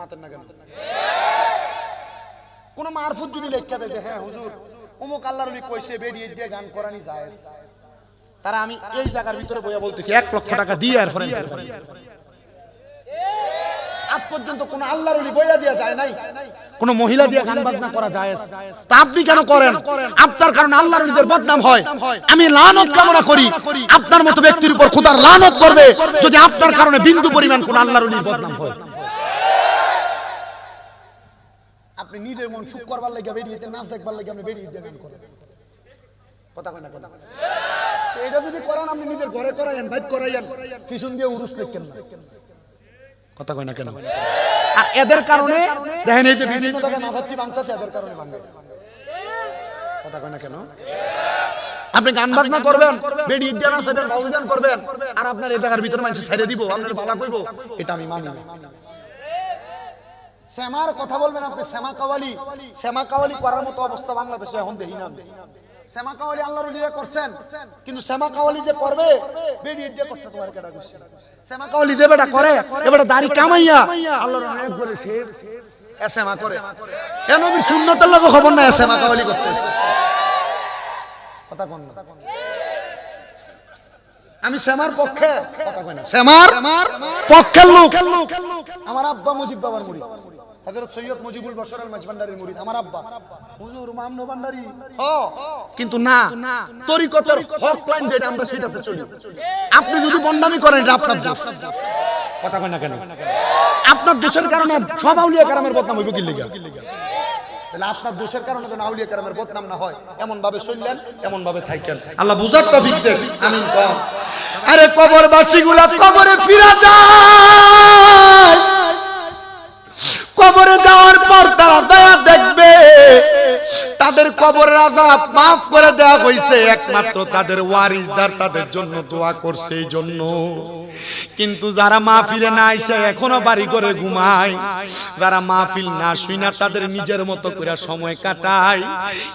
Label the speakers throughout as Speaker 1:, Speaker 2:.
Speaker 1: মাতেন না কেন? কোন মারফুত যদি লেখা দেয় যে হ্যাঁ হুজুর, অমুক আল্লাহর কইছে বেরিয়ে দিয়ে গান করানি তারা আমি এই জায়গার ভিতরে বইয়া বলতেছি, এক লক্ষ টাকা দিয়ে আর আজ পর্যন্ত কোন আল্লাহর বইয়া দিয়া যায় নাই, কোন মহিলা দিয়ে গান বাজনা করা যায় তা আপনি কেন করেন? আপনার কারণে আল্লাহর বদনাম হয়। আমি লানত কামনা করি, আপনার মতো ব্যক্তির উপর খোদার লানত করবে, যদি আপনার কারণে বিন্দু পরিমাণ কোন আল্লাহর বদনাম হয়। আপনি নিজের মন সুখ করবার লাগে বেরিয়ে নাচ দেখবার লাগে আপনি বেরিয়ে দিয়ে গান করেন। কথা কয় না কথা এটা যদি করেন, আপনি নিজের ঘরে করাইয়েন বাইক করাইয়েন পিছন দিয়ে উরুস না। কথা কয় না কেন? আর এদের কারণে, দেখেন এই যে ভাঙতেছে এদের কারণে কথা কয় না কেন? আপনি গান বাজনা করবেন বেড়ি দিয়ে নাচবেন বাউল গান করবেন, আর আপনার এই জায়গার ভিতরে মানুষ ছেড়ে দিব, আপনার ভালো কইব, এটা আমি মানি না। শ্যামার কথা বলবেন আপনি? শ্যামা কাওয়ালি। শ্যামা কাওয়ালি করার মতো অবস্থা বাংলাদেশে এখন দেখি না। শ্যামা কাওয়ালি আল্লাহর উলিরা করছেন। কিন্তু শ্যামা কাওয়ালি যে করবে বেরিয়ে দিয়ে করতে তোমার করছে শ্যামা কাওয়ালি যে বেটা করে এবারে দাড়ি কামাইয়া আল্লাহর অনেক করে। এসএমা করে লোক খবর না এসএমা কাওয়ালি করতেছে কথা না। আমি শ্যামার পক্ষে, কথা কই না। শ্যামার পক্ষের লোক। আমার আব্বা মুজিব বাবার মুড়ি। হযরত সৈয়দ মুজিবুল বশর আল মুরিদ আমার আব্বা। হুজুর মামনো ভান্ডারী। হ। কিন্তু না তরিকতের হক লাইন যেটা আমরা সেটাতে চলি। আপনি যদি করেন আপনার দোষ। কথা কয় না কেন? আপনার দোষের কারণে সব আউলিয়া কারামের বদনাম হইব কি লিগা? তাহলে আপনার দোষের কারণে যেন আউলিয়া কারামের বদনাম না হয় এমন ভাবে চললেন এমন ভাবে থাকেন আল্লাহ বুঝার তৌফিক দেন। আমিন কম আরে কবরবাসী গুলা কবরে ফিরা যায়। কবরে যাওয়ার পর তারা তাদের কবরের আজাব মাফ করে দেওয়া হয়েছে একমাত্র তাদের ওয়ারিসদার তাদের জন্য দোয়া করছে এই জন্য। কিন্তু যারা মাহফিলে না এসে এখনও বাড়ি করে ঘুমায়, যারা মাহফিল না শুই না তাদের নিজের মতো করে সময় কাটায়।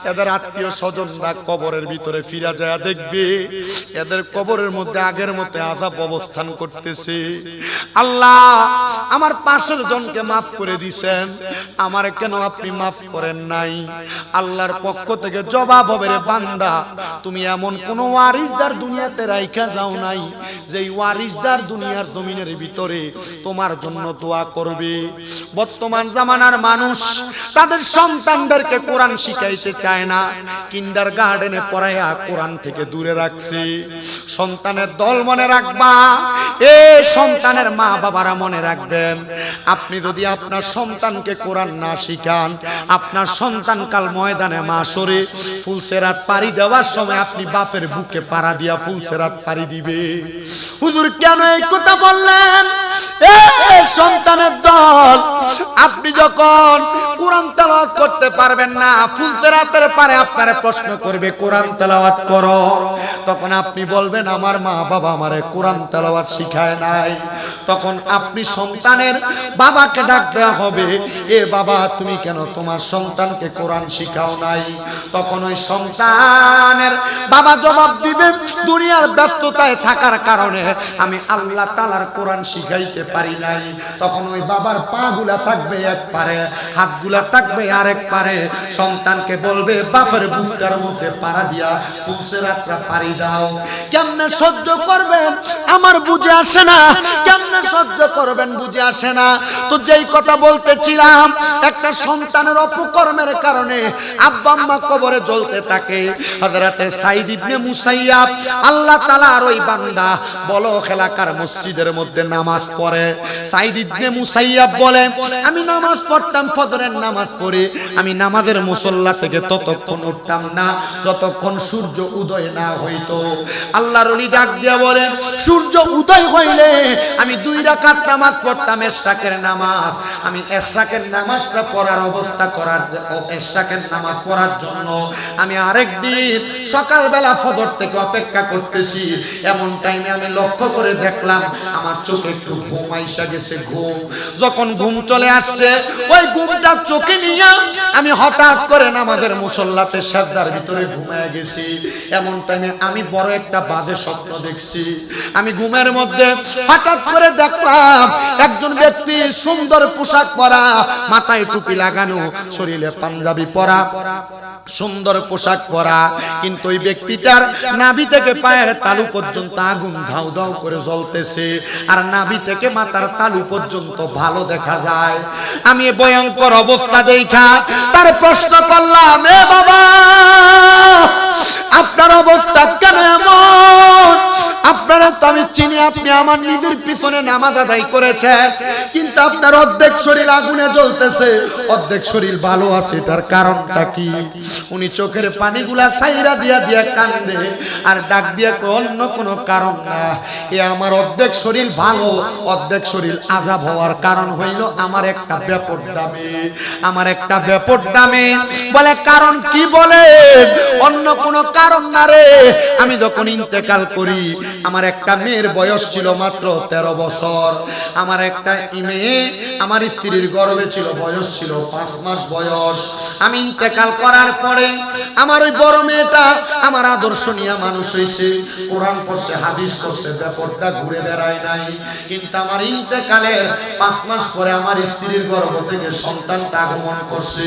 Speaker 1: এদের আত্মীয় স্বজনরা কবরের ভিতরে ফিরা যায়, দেখবে এদের কবরের মধ্যে আগের মতো আজাব অবস্থান করতেছে। আল্লাহ, আমার পাশের জনকে মাফ করে দিছেন। আমার কেন আপনি মাফ করেন নাই? আল্লাহর পক্ষ থেকে জবাব হবে, রে বান্দা, তুমি এমন কোন ওয়ারিসদার দুনিয়াতে রাইখা যাও নাই যে এই ওয়ারিসদার দুনিয়ার জমিনের ভিতরে তোমার জন্য দোয়া করবে। বর্তমান জামানার মানুষ তাদের সন্তানদেরকে কোরআন শিখাইতে চায় না, কিন্ডার গার্ডেনে পড়াইয়া কোরআন থেকে দূরে রাখছে। সন্তানের দল মনে রাখবা, এ সন্তানের মা বাবারা মনে রাখবেন, আপনি যদি আপনার সন্তানকে কোরআন না শিখান, আপনার সন্তান কাল ময়দানে মাসরে ফুলসেরাত পাড়ি দেওয়ার সময় আপনি বাপের বুকে পাড়া দিয়া ফুলসেরাত পাড়ি দিবে। হুজুর কেন এই কথা বললেন? সন্তানের দল, আপনি যখন কোরআন করতে পারবেন না পারে আপনারে প্রশ্ন করবে, কোরআন করো? তখন আপনি বলবেন, আমার মা বাবা আমারে কোরআন শিখায় নাই। তখন আপনি সন্তানের বাবাকে ডাক দেওয়া হবে, এ বাবা, তুমি কেন তোমার সন্তানকে কোরআন শিখাও নাই? তখন ওই সন্তানের বাবা জবাব দিবে, দুনিয়ার ব্যস্ততায় থাকার কারণে আমি আল্লাহ তালার কোরআন শিখাইতে পারি নাই। তখন ওই বাবার পা গুলা থাকবে এক পারে, হাতগুলা থাকবে আরেক পারে। সন্তানকে বলবে, বাপের বুকার মধ্যে পাড়া দিয়া ফুলসে রাত্রা পাড়ি দাও। কেমনে সহ্য করবেন? আমার বুঝে আসে না। কেমনে সহ্য করবেন? বুঝে আসে না। তো যেই কথা বলতেছিলাম, একটা সন্তানের অপকর্মের কারণে আব্বা আম্মা কবরে জ্বলতে থাকে। হযরতে সাইদ ইবনে মুসাইয়াব, আল্লাহ তাআলার ওই বান্দা বলো এলাকার মসজিদের মধ্যে নামাজ পড়ে। সাইদ ইবনে মুসাইয়াব বলে, আমি নামাজ পড়তাম, ফজরের নামাজ পড়ে। আমি নামাজের মুসল্লা থেকে ততক্ষণ উঠতাম না, যতক্ষণ সূর্য উদয় না হইতো। আল্লাহর ওলি ডাক দিয়া বলে, সূর্য উদয় হইলে আমি দুই রাকাত নামাজ পড়তাম, এশরাকের নামাজ। আমি এশরাকের নামাজটা পড়ার অবস্থা করার এশরাকের নামাজ পড়ার জন্য আমি আরেক দিন সকালবেলা ফজর থেকে অপেক্ষা করতেছি। এমন টাইমে আমি লক্ষ্য করে দেখলাম, আমার চোখে একটু ঘুম আইসা গেছে ঘুম। যখন ঘুম চলে আসছে, ওই ঘুমটা চোখে নিয়ে আমি হঠাৎ করে নামাজের মুসল্লাতে সাজদার ভিতরে ঘুমায় গেছি। এমন টাইমে আমি বড় একটা বাজে স্বপ্ন দেখছি। আমি ঘুমের মধ্যে হঠাৎ করে দেখলাম একজন ব্যক্তি সুন্দর পোশাক পরা, মাথায় টুপি লাগানো, শরীরে পাঞ্জাবি পরা। সুন্দর পোশাক পরা, কিন্তু ওই ব্যক্তিটার নাভি থেকে পায়ের তালু পর্যন্ত আগুন ধাউ ধাউ করে জ্বলতেছে। আর নাভি থেকে মাথার তালু পর্যন্ত ভালো দেখা যায়। আমি ভয়ঙ্কর অবস্থা দেখা, তার প্রশ্ন করলাম, এ বাবা আপনার অবস্থা কেন এমন? আপনারা তো আমি চিনি, আপনি আমার নিজের পিছনে নামাজ আদায় করেছেন। কিন্তু আপনার অর্ধেক শরীর আগুনে জ্বলতেছে। অর্ধেক শরীর ভালো আছে, এটার কারণটা কি? উনি চোখের পানিগুলা সাইরা দিয়া দিয়া কান্দে, আর ডাক দিয়া অন্য কোনো কারণ না। এ আমার অর্ধেক শরীর ভালো, অর্ধেক শরীর আজাব হওয়ার কারণ হইল আমার একটা ব্যাপট দামে। আমার একটা ব্যাপট দামে। বলে, কারণ কি বলে? অন্য কোনো না আমি যখন ইন্তেকাল করি, আমার একটা মেয়ের বয়স ছিল মাত্র তেরো বছর। আমার একটা মেয়ে আমার স্ত্রীর গর্ভে ছিল বয়স ছিল পাঁচ মাস বয়স। আমি ইন্তেকাল করার পরে আমার ওই বড় মেয়েটা আমার আদর্শ মানুষ হয়েছে কোরআন পড়ছে, হাদিস পড়ছে ব্যাপারটা ঘুরে বেড়ায় নাই। কিন্তু আমার ইন্তেকালের পাঁচ মাস পরে আমার স্ত্রীর গর্ভ থেকে সন্তানটা আগমন করছে।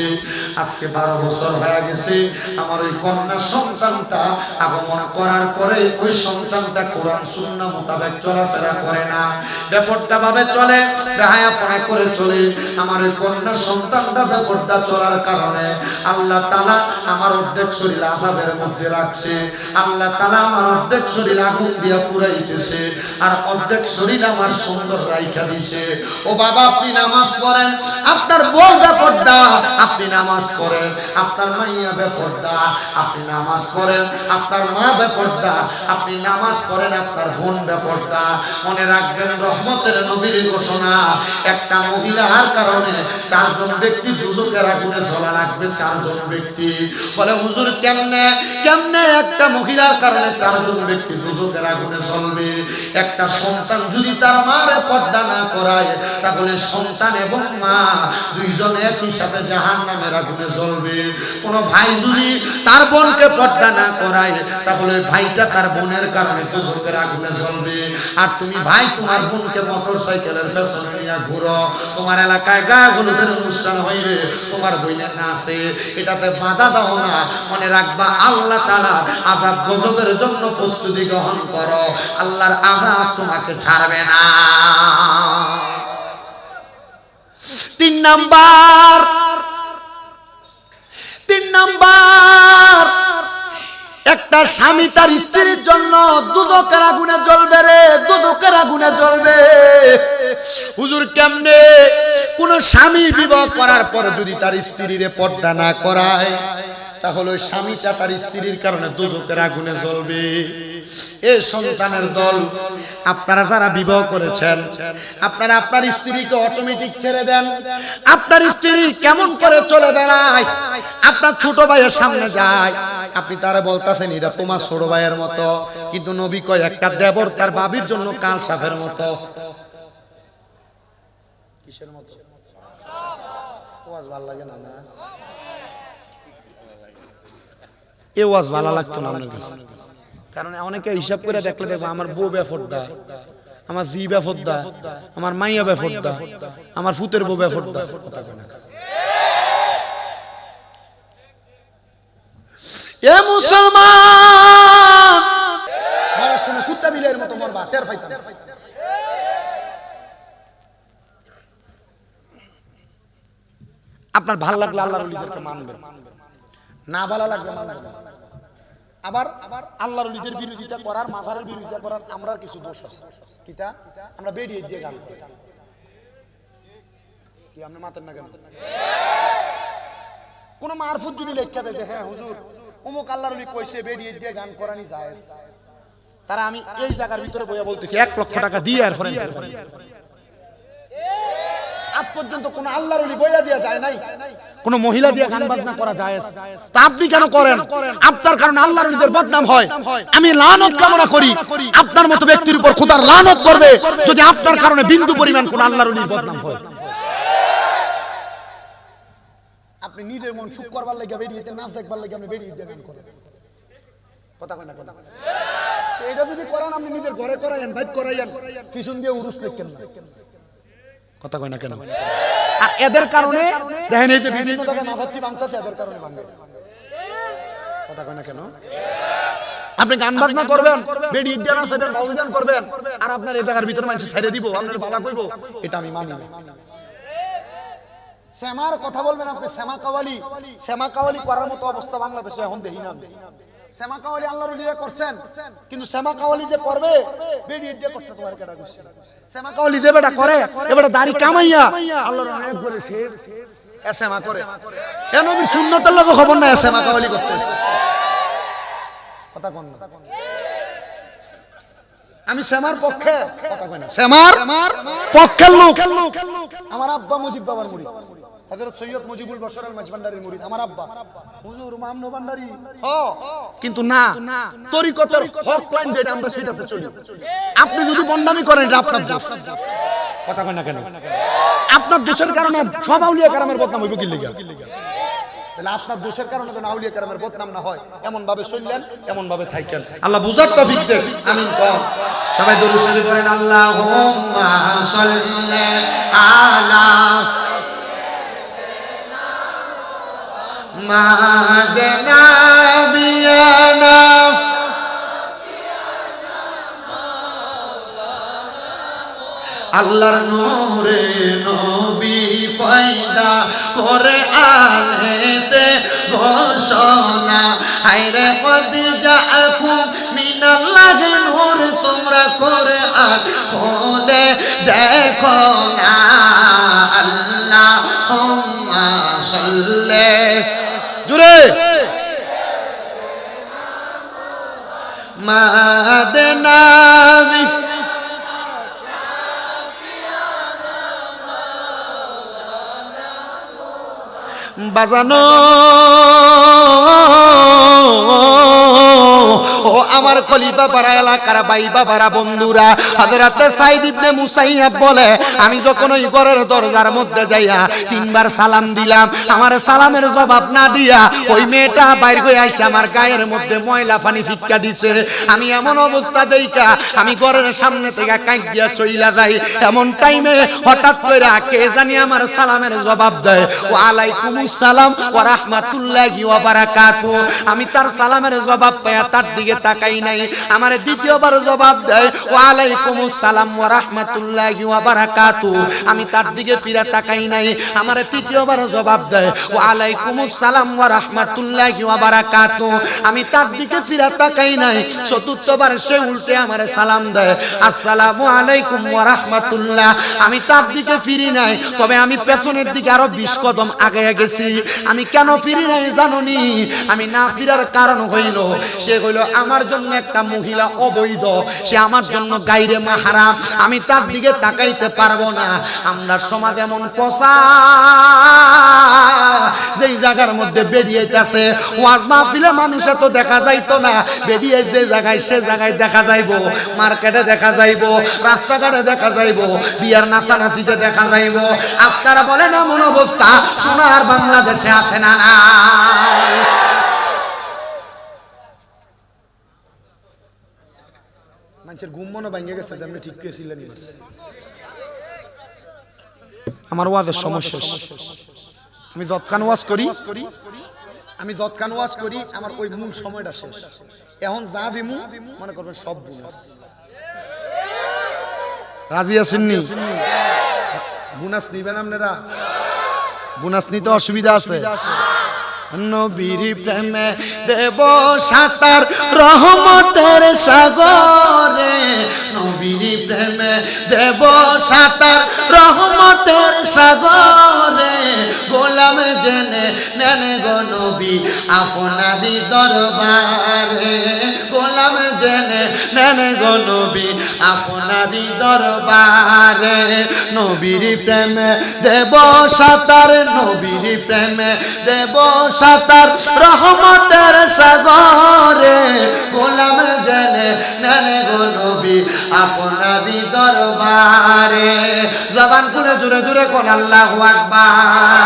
Speaker 1: আজকে বারো বছর হয়ে গেছে, আমার ওই কন্যা সন্তানটা আগমন করার পরে ওই সন্তানটা কোরআন শূন্য মোতাবেক চলাফেরা করে না। ব্যাপারটা ভাবে চলে, বেহায়া পড়া করে চলে। আমার ওই কন্যা সন্তানটা ব্যাপারটা চলার কারণে আল্লাহ তালা আমার অর্ধেক শরীর আজাবের মধ্যে রাখছে। আল্লাহ তালা আমার অর্ধেক শরীর আগুন দিয়া পুরাইতেছে আর অর্ধেক শরীর আমার সুন্দর রাইখা দিছে। ও বাবা, আপনি নামাজ পড়েন, আপনার বউ ব্যাপারটা আপনি নামাজ পড়েন, আপনার মাইয়া ব্যাপারটা আপনি নামাজ পড়েন। আপনার মা ব্যাপারটা, আপনি নামাজ পড়েন আপনার বোন ব্যাপারটা। মনে রাখবেন, রহমতের নবীর ঘোষণা, একটা মহিলার কারণে চারজন ব্যক্তি দুজকের আগুনে জ্বলা রাখবে চারজন ব্যক্তি। বলে, হুজুর, কেমনে? কেমনে একটা মহিলার কারণে চারজন ব্যক্তি দুজকের আগুনে জ্বলবে একটা সন্তান যদি তার মারে পর্দা না করায়, তাহলে সন্তান এবং মা দুইজন একই সাথে জাহান নামের আগুনে জ্বলবে কোনো ভাই যদি তার বোনকে পর্দা না করায়, তাহলে ভাইটা তার বোনের কারণে দুজকের আগুনে জ্বলবে। আর তুমি ভাই, তোমার বোনকে মোটর সাইকেলের পেছনে নিয়ে ঘুরো। তোমার এলাকায় গা হলুদের অনুষ্ঠান হইলে তোমার বইনের নাচে এটাতে বাধা দাও না, মনে রাখবা আল্লাহ তালা আজাব গজবের জন্য প্রস্তুতি গ্রহণ করো। আল্লাহর আজাব তোমাকে ছাড়বে না। তিন নাম্বার একটা স্বামী তার স্ত্রীর জন্য দুদকের আগুনে জ্বলবে রে, দুদকের আগুনে জ্বলবে। হুজুর কেমনে? কোন স্বামী বিবাহ করার পর যদি তার স্ত্রীর পর্দা না করায়, তাহলে ওই স্বামীটা তার স্ত্রীর কারণে দুজকের আগুনে জ্বলবে। এ সন্তানের দল, আপনারা যারা বিবাহ করেছেন, আপনারা আপনার স্ত্রীকে অটোমেটিক ছেড়ে দেন। আপনার স্ত্রী কেমন করে চলে বেড়ায়? আপনার ছোট ভাইয়ের সামনে যায়। আপনি তারা বলতেছেন, এটা তোমার ছোট ভাইয়ের মতো। কিন্তু নবী কয়, একটা দেবর তার বাবির জন্য কাল সাফের মতো। কিসের মতো? ওয়াজ ভালো লাগে না না? এ ওয়াজ ভালো লাগতো না আপনার কাছে? কারণ অনেকে হিসাব করে দেখলে দেখব আমার বউ বেফরদা আমার জি বেফরদা আমার মাইয়া বেফরদা আমার ফুতের বউ বেফরদা। এ মুসলমান! মরার সময় কুত্তা বিলের মতো মরবা টের পাইতাম। আপনার ভালো লাগলে আল্লাহর ওলিদেরকে মানবেন। না ভালো লাগবে। আবার আবার আল্লাহর ওলিদের বিরোধিতা করার, মাজারের বিরোধিতা করার আমরা কিছু দোষ আছে। কিতা? আমরা বেরিয়ে দিয়ে গান করি। কি আপনি মাতেন না কেন? কোন মারফুত যদি লেখা দেয় যে হ্যাঁ হুজুর, অমুক আল্লাহর কইছে বেরিয়ে দিয়ে গান করানি যায় তারা আমি এই জায়গার ভিতরে বইয়া বলতেছি, এক লক্ষ টাকা দিয়ে আর ফরেন আজ পর্যন্ত কোন আল্লাহর বইয়া দিয়া যায় নাই। কোন মহিলা দিয়ে গান বাজনা করা যায় তা আপনি কেন করেন? আপনার কারণে আল্লাহর ওলিদের বদনাম হয়। আমি লানত কামনা করি। আপনার মতো ব্যক্তির উপর খোদার লানত করবে যদি আপনার কারণে বিন্দু পরিমাণ কোন আল্লাহর ওলির বদনাম হয়। আপনি নিজের মন সুখ করবার লাগে বেরিয়ে নাচ দেখবার লাগে আপনি বেরিয়ে গান করেন কথা কয় না কথা এটা যদি করেন আপনি নিজের ঘরে করাইয়েন বাইক করাইয়েন পিছন দিয়ে উরুস লিখেন কথা কয় না কেন? আর এদের কারণে দেখেন এই যে বিভিন্ন জায়গায় মাথাটি ভাঙতেছে এদের কারণে ভাঙে কথা কয় না কেন? আপনি গান বাজনা করবেন বেডি বাউল গান করবেন। আর আপনার এই জায়গার ভিতরে মানুষ ছেড়ে দিব আপনার বালা কইব। এটা আমি মানি না। শ্যামার কথা বলবেন আপনি শ্যামা কাওয়ালি। শ্যামা কাওয়ালি করার মতো অবস্থা বাংলাদেশে এখন দেখি না। শ্যামা কাওয়ালি আল্লাহর করছেন, কিন্তু শ্যামা কাওয়ালি যে করবে করতে তোমার শ্যামা কাওয়ালি যে বেটা করে এবারে দাড়ি কামাইয়া আল্লাহর অনেক এসএমা করে। আমি সুন্নতের লোক খবর না এসএমা কাওয়ালি করতেছে। কথা কোন আমি শ্যামার পক্ষে, কথা কই না, শ্যামার পক্ষের লোক। আমার আব্বা মুজিব বাবার মুরিদ সৈয়দ মুজিবুল বশর আল আমার আব্বা। হুজুর মামনো কিন্তু না, তরিকতের হক লাইন যেটা আমরা সেটাতে চলি। আপনি যদি করেন আপনার কথা কই না কেন? আপনার দোষের কারণে সব আউলিয়া কারামের বদনাম হইব কি লিগা? তাহলে আপনার দোষের কারণে যেন আউলিয়া কারামের বদনাম না হয় এমন ভাবে চললেন এমন ভাবে থাকেন আল্লাহ বুঝার তৌফিক দেন। আমিন, কম। সবাই দরুদ শরীফ পড়েন, আল্লাহুম্মা সাল্লি আলা আল্লাহর নূরে নবী পয়দা করে আনেতে ঘোষণা হাইরে কদ জাআকুম মিনাল্লাহ নূর, তোমরা করে আর বলে দেখো না। আল্লাহ হুম্মা সাল্লে। জুরে মাদনাবি। বাজানো আমার খলিফা পাড়া এলাকার ভাই বাবারা, বন্ধুরা, হযরত সাইদ ইবনে মুসাইয়াব বলে, আমি যখন ওই ঘরের দরজার মধ্যে যাইয়া তিনবার সালাম দিলাম, আমার সালামের জবাব না দিয়া ওই মেয়েটা বাইর হয়ে আইসা আমার গায়ের মধ্যে ময়লা পানি ফিক্কা দিছে। আমি এমন অবস্থা দেইকা, আমি ঘরের সামনে থেকে কাঁক দিয়া চইলা যাই। এমন টাইমে হঠাৎ করে কে জানি আমার সালামের জবাব দেয় ওয়া আলাইকুমুস সালাম ওয়া রাহমাতুল্লাহি ওয়া বারাকাতু আমি তার সালামের জবাব পাইয়া তার দিকে তাকাই নাই। আমার দ্বিতীয়বার জবাব দেয় ওয়া আলাইকুমুস সালাম ওয়া রাহমাতুল্লাহি ওয়া বারাকাতু। আমি তার দিকে ফিরে তাকাই নাই। আমার তৃতীয়বার জবাব দেয় ওয়া আলাইকুমুস সালাম ওয়া রাহমাতুল্লাহি ওয়া বারাকাতু। আমি তার দিকে ফিরে তাকাই নাই। চতুর্থবার সে উল্টে আমার সালাম দেয়, আসসালামু আলাইকুম ওয়া রাহমাতুল্লাহ। আমি তার দিকে ফিরি নাই, তবে আমি পেছনের দিকে আরও বিশ কদম আগে গেছি। আমি কেন ফিরি নাই জানুনি? আমি না ফিরার কারণ হইল, সে হইল আমার জন্য একটা মহিলা অবৈধ। সে আমার জন্য গাইরে মাহারা। আমি তার দিকে তাকাইতে পারব না। আমরা সমাজ এমন পচা। যেই জায়গার মধ্যে বেরিয়েছে ওয়াজ মাহফিলে মানুষ এত দেখা যাইতো না। বেরিয়ে যে জায়গায় সে জায়গায় দেখা যাইবো। মার্কেটে দেখা যাইবো। রাস্তাঘাটে দেখা যাইবো। বিয়ার নাচানাচিতে দেখা যাইবো। আপনারা বলেন এমন অবস্থা। সোনার বাংলাদেশে আছে না না মানুষের ঘুম মনে ভাঙ্গে গেছে যে আপনি ঠিক কেছিলেন আমার ওয়াজের সমস্যা আমি যৎকান ওয়াজ করি আমি যৎকান ওয়াজ করি আমার ওই মূল সময়টা শেষ। এখন যা দিমু মনে করবেন সব বোনাস। রাজি আছেননি বোনাস নিবেন আপনারা? বোনাস নিতে অসুবিধা আছে। নবীর প্রেমে দেব সাঁতার, রহমতের সাগরে। নবীর প্রেমে দেব সাঁতার, রহমতের সাগরে। গোলাম জেনে নেন গো নবী, আপনারই দরবারে। জেনে নেন গো নবী, আপনারই দরবারে নবীর প্রেমে দেব সাঁতার, নবীর প্রেমে দেব সাঁতার। রহমতের সাগরে গোলাম জেনে নেন গো নবী, আপনারই দরবারে। জবান করে জুড়ে জুড়ে কোন আল্লাহু আকবার।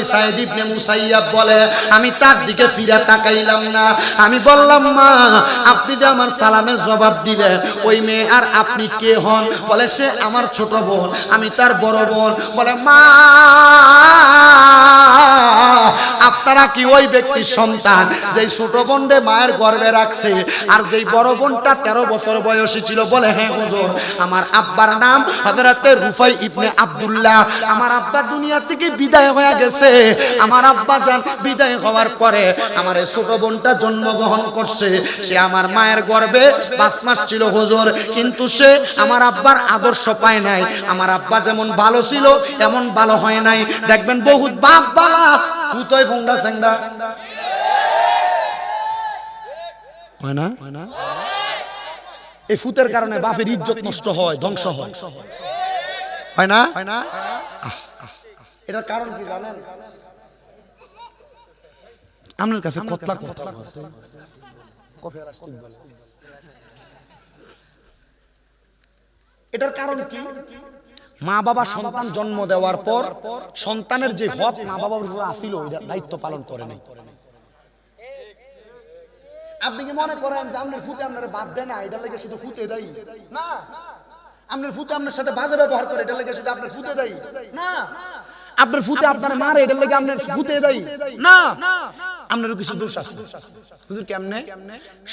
Speaker 1: আলী সাইদ ইবনে মুসাইয়াব বলে, আমি তার দিকে ফিরে তাকাইলাম না। আমি বললাম, মা, আপনি যে আমার সালামের জবাব দিলেন, ওই মেয়ে আর আপনি কে হন? বলে, সে আমার ছোট বোন, আমি তার বড় বোন। বলে, মা, আপনারা কি ওই ব্যক্তির সন্তান যেই ছোট বোনরে মায়ের গর্ভে রাখছে আর যেই বড় বোনটা তেরো বছর বয়সী ছিল? বলে হ্যাঁ হুজুর, আমার আব্বার নাম হযরতে রুফাই ইবনে আব্দুল্লাহ। আমার আব্বা দুনিয়া থেকে বিদায় হয়ে গেছে। আমার আব্বা যান বিদায় হওয়ার পরে আমার ছোট বোনটা জন্মগ্রহণ করছে। সে আমার মায়ের গর্ভে পাঁচ মাস ছিল হুজুর কিন্তু সে আমার আব্বার আদর্শ পায় নাই। আমার আব্বা যেমন ভালো ছিল এমন ভালো হয় নাই। দেখবেন বহুত বাপ বালা হয় না হয় না? এই ফুতের কারণে বাপের ইজ্জত নষ্ট হয় ধ্বংস হয়। হয় না হয় না? আহ, আহ, এটার কারণ কি জানেন? আপনার কাছে কতলা কথা আছে এটার কারণ কি? মা বাবা সন্তান জন্ম দেওয়ার পর সন্তানের যে হক মা বাবার উপর আসিল দায়িত্ব পালন করে নাই। আপনি কি মনে করেন যে আপনার ফুতে আপনার বাদ দেয় না? এটা লেগে শুধু ফুতে দেয়? না। আপনার ফুতে আপনার সাথে বাজে ব্যবহার করে এটা লেগে শুধু আপনার ফুতে দেয়? না। আপনার ফুতে আপনার মারে এটা লেগে আপনার ফুতে দেয়। না আপনারও কিছু দোষ আছে। হুজুর কেমনে?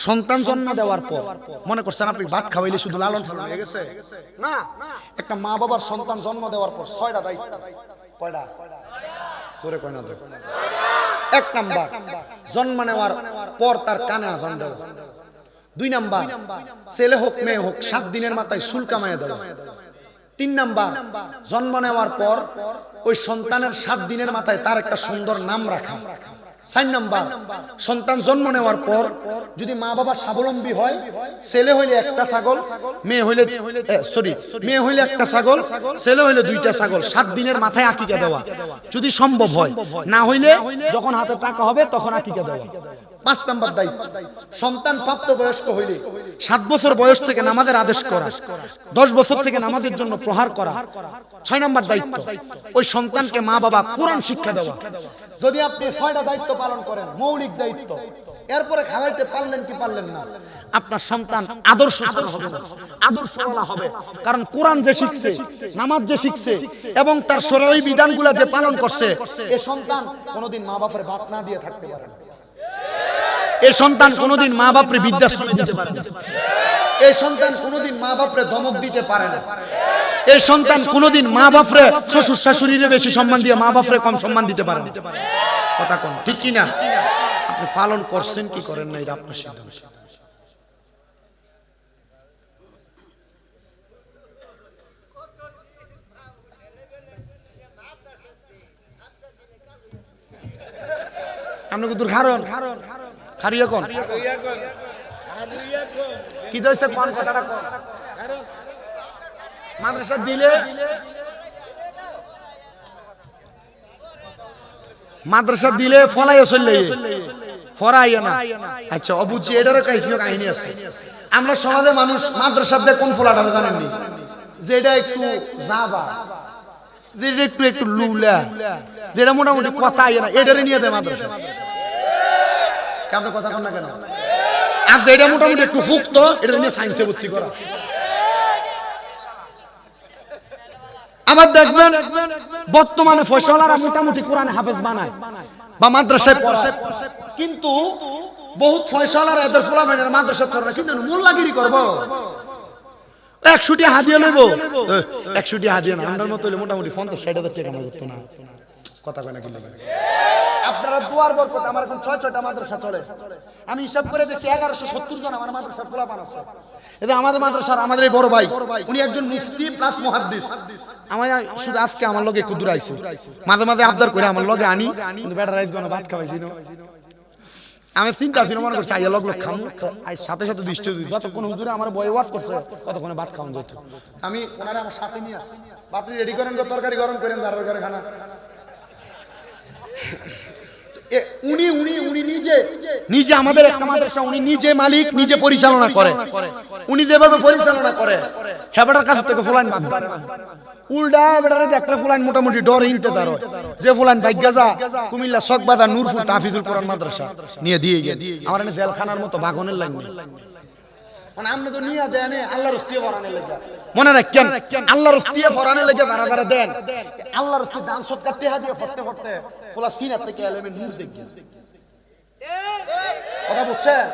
Speaker 1: সন্তান জন্ম দেওয়ার পর। মনে করছেন আপনি ভাত খাওয়াইলে শুধু লালন পালন হয়ে গেছে? না একটা মা বাবার সন্তান জন্ম দেওয়ার পর ছয়টা দায়িত্ব। কয়টা? জোরে কয় না দেখো এক নাম্বার। জন্ম নেওয়ার পর তার কানে আজান দেওয়া। দুই নাম্বার। ছেলে হোক মেয়ে হোক সাত দিনের মাথায় চুল কামাইয়া দেওয়া। তিন নাম্বার, জন্ম নেওয়ার পর ওই সন্তানের সাত দিনের মাথায় তার একটা সুন্দর নাম রাখা। চার নাম্বার, সন্তান জন্ম নেওয়ার পর যদি মা বাবা স্বাবলম্বী হয়, ছেলে হইলে একটা ছাগল, মেয়ে হইলে সরি মেয়ে হইলে একটা ছাগল, ছেলে হইলে দুইটা ছাগল, সাত দিনের মাথায় আকিকা দেওয়া। যদি সম্ভব হয়, না হইলে যখন হাতে টাকা হবে তখন আকিকা দেওয়া। পাঁচ নাম্বার দায়িত্ব। সন্তান প্রাপ্ত বয়স্ক হইলে সাত বছর বয়স থেকে নামাজের আদেশ করা, দশ বছর থেকে নামাজের জন্য প্রহার করা, ছয় নাম্বার দায়িত্ব। ওই সন্তানকে মা বাবা কোরআন শিক্ষা দেওয়া। যদি আপনি ছয়টা দায়িত্ব পালন করেন, মৌলিক দায়িত্ব, এরপরে খাওয়াইতে পারলেন কি পারলেন না, আপনার সন্তান আদর্শ হবে আদর্শ হবে। কারণ কোরআন যে শিখছে, নামাজ যে শিখছে, এবং তার শরীরী বিধানগুলো যে পালন করছে, এ সন্তান কোনোদিন মা বাপের ভাত না দিয়ে থাকতে পারে এই সন্তান কোনোদিন মা বাপরে বিদ্যাশ্রম দিতে পারে না। এই সন্তান কোনোদিন মা বাপরে ধমক দিতে পারে না। এই সন্তান কোনোদিন মা বাপরে শ্বশুর শাশুড়িরে বেশি সম্মান দিয়ে মা বাপরে কম সম্মান দিতে পারে না। কথা কোন ঠিক কি না আপনি পালন করছেন কি করেন না এটা আপনার সিদ্ধান্ত। আপনি দূর খারণ মাদ্রাসা দিলে? মাদ্রাসা দিলে ফলাইও না। আচ্ছা অবুঝি এটারও কাহিনী কাহিনী আছে। আমরা সমাজে মানুষ মাদ্রাসা দিয়ে কোন ফলাটা জানেননি যেটা একটু জাবা যেটা একটু একটু লুলা যেটা মোটামুটি কথা আইয়া না এটারে নিয়ে দেয় মাদ্রাসা। কেমন কথা কন না কেন? আর যেটা মোটামুটি একটু ফুক্ত এটা নিয়ে সায়েন্সে ভর্তি করা। আবার দেখবেন বর্তমানে ফয়সলারা মোটামুটি কোরআন হাফেজ বানায় বা মাদ্রাসায় কিন্তু বহুত ফয়সলার এদের ফলাফেনের মাদ্রাসা পড়ায় কিন্তু মোল্লাগিরি করব। একশোটি হাদিয়া নেব একশোটি হাদিয়া না আমার মতো মোটামুটি পঞ্চাশ ষাট হাজার টাকা করতো না। কথা কয় না কিন্তু। আপনারা দুয়ার বরকত, আমার এখন ছয় ছয়টা মাদ্রাসা চলে। আমি হিসাব করে দেখি এগারোশো সত্তর জন আমার মাদ্রাসা খোলা আছে। এটা আমাদের মাদ্রাসার, আমাদের এই বড় ভাই, উনি একজন মুফতি প্লাস মুহাদ্দিস। আমার শুধু আজকে আমার লগে একটু দূর আইছে মাঝে মাঝে আবদার করে আমার লগে আনি, কিন্তু বেটা রাইস ভাত খাওয়াইছি আমি চিন্তা ছিল, মনে করছি আইয়া লগ লগ সাথে সাথে দৃষ্টি দিই যতক্ষণ হুজুরে আমার বয় ওয়াজ করছে, ততক্ষণে ভাত খাওয়ান যেত আমি ওনারা আমার সাথে নিয়ে আসি ভাত রেডি করেন তরকারি গরম করেন যার ঘরে খানা। উনি উনি উনি নিজে নিজে আমাদের একটা মাদ্রাসা উনি নিজে মালিক নিজে পরিচালনা করে। উনি যেভাবে পরিচালনা করে হেবাটার কাছ থেকে ফুলাইন বাদ উল্টা বেটারে একটা ফুলাইন মোটামুটি ডর ইন্তজার হয়। যে ফুলাইন ভাগ্যা যা কুমিল্লা সকবাজার নূরপুর তাফিজুল কোরআন মাদ্রাসা নিয়ে দিয়ে আমার এনে জেলখানার মতো বাগনের লাগবে মানে তো নিয়ে আল্লাহর লেগে। মনে রাখেন আল্লাহর রস্তিয়ে ফরানে লেগে যারা যারা দেন। আল্লাহর রস্তি দান সৎকার টেহা দিয়ে ফটতে ফটতে খোলা সিনার থেকে এলেমেন নূর দেখি কথা বুঝছেন?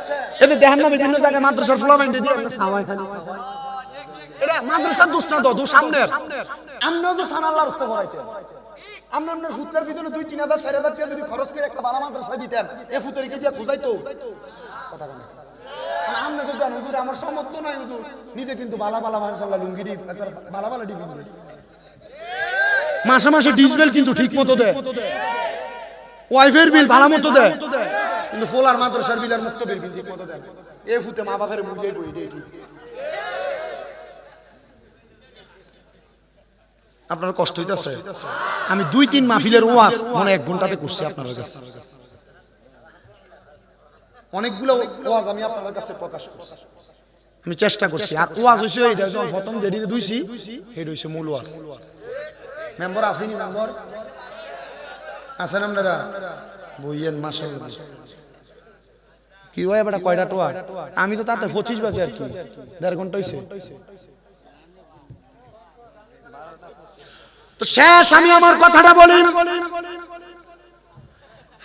Speaker 1: এতে দেখেন না বিভিন্ন জায়গায় মাদ্রাসার ফোলা বাইন্ডে দিয়ে আপনি সাওয়াই খালি। এটা মাদ্রাসার দোষ না তো দোষ সামনের। আমরাও তো সান আল্লাহর রস্তে ফরাইতে। আমরা আপনার সূত্রের ভিতরে দুই তিন হাজার চার হাজার টাকা যদি খরচ করে একটা ভালো মাদ্রাসা দিতেন এ ফুতের কে দিয়ে খোঁজাইতো। কথা কেন। আমরা তো জানি হুজুর, আমার সমর্থ নাই, হুজুর। নিজে কিন্তু বালা বালা লুঙ্গি ডিপ বালা বালা ডিপ মাসে মাসে ডিজবেল কিন্তু ঠিক মতো দেয়। ওয়াইফের বিল ভালো মতো দেয়। কিন্তু ফোলার মাদ্রাসার বিল আর মুক্ত বিল ঠিক মতো দেয় এ ফুতে মা বাপের বুঝে বই দেয় ঠিক। আপনার কষ্ট হইতেছে? আমি দুই তিন মাহফিলের ওয়াজ মানে এক ঘন্টাতে করছি আপনার কাছে। অনেকগুলো ওয়াজ আমি আপনাদের কাছে প্রকাশ করছি। আমি চেষ্টা করছি। আর ওয়াজ হইছে এইটা যখন প্রথম যেটি দুইছি সেটা হইছে মূল ওয়াজ। মেম্বার আসেনি মেম্বার। আছেন আপনারা? বইয়েন কি হয় কয়টা টোয়া? আমি তো তাতে পঁচিশ বাজে আর কি দেড় ঘণ্টা হইছে। তো শেষ আমি আমার কথাটা বলি।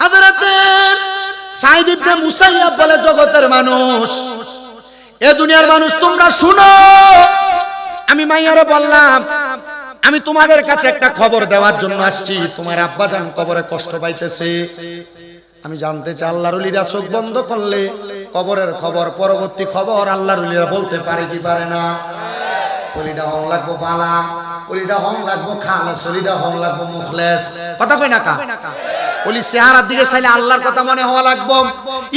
Speaker 1: হাজরাতে সাইদ ইবনে মুসাইয়াব বলে জগতের মানুষ। এ দুনিয়ার মানুষ, তোমরা শুনো। আমি মাইয়ারে বললাম, আমি তোমাদের কাছে একটা খবর দেওয়ার জন্য আসছি। তোমার আব্বা জান কবরে কষ্ট পাইতেছে। আমি জানতে চাই, আল্লাহর উলিরা চোখ বন্ধ করলে কবরের খবর, পরবর্তী খবর আল্লাহর উলিরা বলতে পারে কি পারে না? অলিটা হং লাগবো বালা অলিটা হং লাগবো খালাস অলিটা হং লাগবো মুখলেস। কথা কই না কা? ওলি চেহারার দিকে চাইলে আল্লাহর কথা মনে হওয়া লাগবো।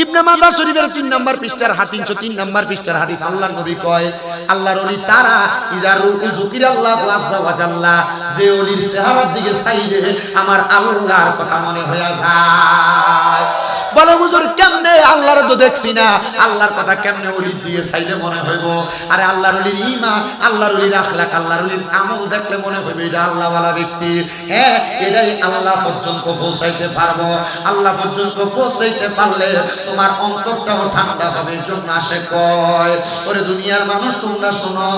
Speaker 1: ইবনে মাদা শরীফের তিন নম্বর পৃষ্ঠার হাত, তিনশো তিন নম্বর পৃষ্ঠার হাদিস আল্লাহর নবী কয়, আল্লাহর অলি তারা ইজারু উজুকির আল্লাহ আজ্জা যে ওলির চেহারার দিকে চাইলে আমার আল্লাহর কথা মনে হয়ে যায়। বলো, হুজুর, কেমনে আল্লাহর তো দেখছি না? আল্লাহর কথা কেমনে ওলির দিয়ে চাইলে মনে হইব? আরে আল্লাহর ওলির ইমান আল্লাহর ওলির আখলাক আল্লাহর ওলির আমল দেখলে মনে হইবে এটা আল্লাহওয়ালা ব্যক্তি। হ্যাঁ এটাই আল্লাহ পর্যন্ত পৌঁছাইতে পারব। আল্লাহ পর্যন্ত পৌঁছাইতে পারলে তোমার অন্তরটাও ঠান্ডা হবে জন্য আসে কয়, ওরে দুনিয়ার মানুষ, তোমরা শোনো